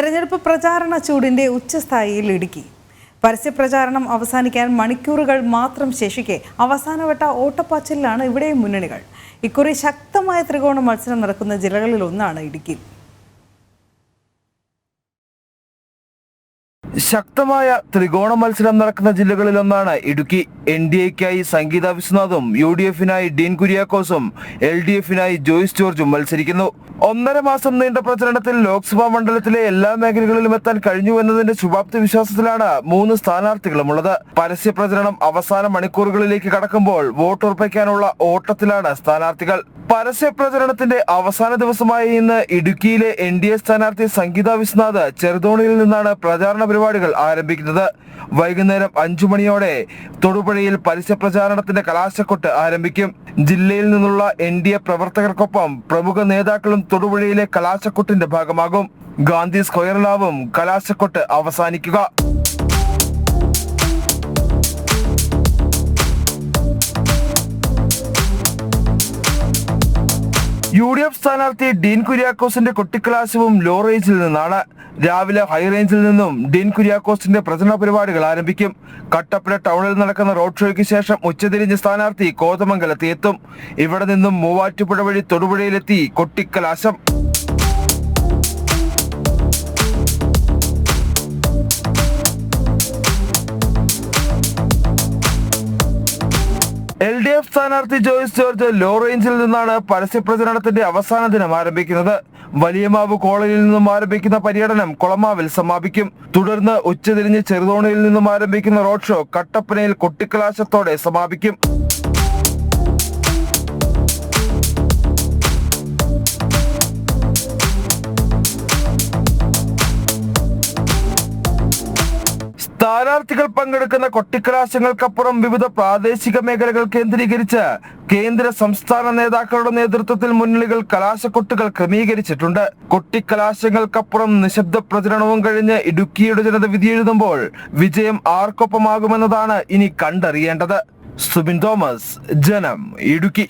തെരഞ്ഞെടുപ്പ് പ്രചാരണ ചൂടിന്റെ ഉച്ചസ്ഥായിയിൽ ഇടുക്കി. പരസ്യപ്രചാരണം അവസാനിക്കാൻ മണിക്കൂറുകൾ മാത്രം ശേഷിക്കെ അവസാനവട്ട ഓട്ടപ്പാച്ചിലാണ് ഇവിടെയും മുന്നണികൾ. ഇക്കുറി ശക്തമായ ത്രികോണ മത്സരം നടക്കുന്ന ജില്ലകളിൽ ഒന്നാണ് ഇടുക്കി. ശക്തമായ ത്രികോണ മത്സരം നടക്കുന്ന ജില്ലകളിലൊന്നാണ് ഇടുക്കി. എൻ ഡി എക്കായി സംഗീത വിശ്വനാഥും യു ഡി എഫിനായി ഡീൻ കുര്യാക്കോസും എൽ ഡി എഫിനായി ജോയിസ് ജോർജും മത്സരിക്കുന്നു. ഒന്നര മാസം നീണ്ട പ്രചരണത്തിൽ ലോക്സഭാ മണ്ഡലത്തിലെ എല്ലാ മേഖലകളിലും എത്താൻ കഴിഞ്ഞു എന്നതിന്റെ ശുഭാപ്തി വിശ്വാസത്തിലാണ് മൂന്ന് സ്ഥാനാർത്ഥികളുമുള്ളത്. പരസ്യ പ്രചരണം അവസാന മണിക്കൂറുകളിലേക്ക് കടക്കുമ്പോൾ വോട്ടുറപ്പിക്കാനുള്ള ഓട്ടത്തിലാണ് സ്ഥാനാർത്ഥികൾ. പരസ്യ പ്രചരണത്തിന്റെ അവസാന ദിവസമായ ഇന്ന് ഇടുക്കിയിലെ എൻ ഡി എ സ്ഥാനാർത്ഥി സംഗീത വിശ്വനാഥ് ചെറുതോണിയിൽ നിന്നാണ് പ്രചാരണ പരിപാടികൾ ആരംഭിക്കുന്നത്. വൈകുന്നേരം അഞ്ചു മണിയോടെ തൊടുപുഴയിൽ പരസ്യ പ്രചാരണത്തിന്റെ കലാശക്കൊട്ട് ആരംഭിക്കും. ജില്ലയിൽ നിന്നുള്ള എൻ ഡി എ പ്രവർത്തകർക്കൊപ്പം പ്രമുഖ നേതാക്കളും തൊടുപുഴയിലെ കലാശക്കൊട്ടിന്റെ ഭാഗമാകും. ഗാന്ധി സ്ക്വയറിലാവും കലാശക്കൊട്ട് അവസാനിക്കുക. യു ഡി എഫ് സ്ഥാനാർത്ഥി ഡീൻ കുര്യാക്കോസിന്റെ കൊട്ടിക്കലാശവും ലോറേജിൽ നിന്നാണ്. രാവിലെ ഹൈറേഞ്ചിൽ നിന്നും ഡീൻ കുര്യാക്കോസിന്റെ പ്രചരണ പരിപാടികൾ ആരംഭിക്കും. കട്ടപ്പന ടൗണിൽ നടക്കുന്ന റോഡ് ഷോയ്ക്ക് ശേഷം ഉച്ചതിരിഞ്ഞ് സ്ഥാനാർത്ഥി കോതമംഗലത്ത് എത്തും. ഇവിടെ നിന്നും മൂവാറ്റുപുഴ വഴി തൊടുപുഴയിലെത്തി കൊട്ടിക്കലാശം എൽ ഡി എഫ് സ്ഥാനാർത്ഥി ജോയിസ് ജോർജ് ലോ റേഞ്ചിൽ നിന്നാണ് പരസ്യ പ്രചരണത്തിന്റെ അവസാന ദിനം ആരംഭിക്കുന്നത്. വലിയമാവ് കോളനിയിൽ നിന്നും ആരംഭിക്കുന്ന പര്യടനം കുളമാവിൽ സമാപിക്കും. തുടർന്ന് ഉച്ചതിരിഞ്ഞ് ചെറുതോണിയിൽ നിന്നും ആരംഭിക്കുന്ന റോഡ് ഷോ കട്ടപ്പനയിൽ കൊട്ടിക്കലാശത്തോടെ സമാപിക്കും. സ്ഥാനാർത്ഥികൾ പങ്കെടുക്കുന്ന കൊട്ടിക്കലാശങ്ങൾക്കപ്പുറം വിവിധ പ്രാദേശിക മേഖലകൾ കേന്ദ്രീകരിച്ച് കേന്ദ്ര സംസ്ഥാന നേതാക്കളുടെ നേതൃത്വത്തിൽ മുന്നണികൾ കലാശക്കൊട്ടുകൾ ക്രമീകരിച്ചിട്ടുണ്ട്. കൊട്ടിക്കലാശങ്ങൾക്കപ്പുറം നിശബ്ദ പ്രചരണവും കഴിഞ്ഞ് ഇടുക്കിയുടെ ജനത വിധിയെഴുതുമ്പോൾ വിജയം ആർക്കൊപ്പമാകുമെന്നതാണ് ഇനി കണ്ടറിയേണ്ടത്. സുബിൻ തോമസ് ജനം ഇടുക്കി.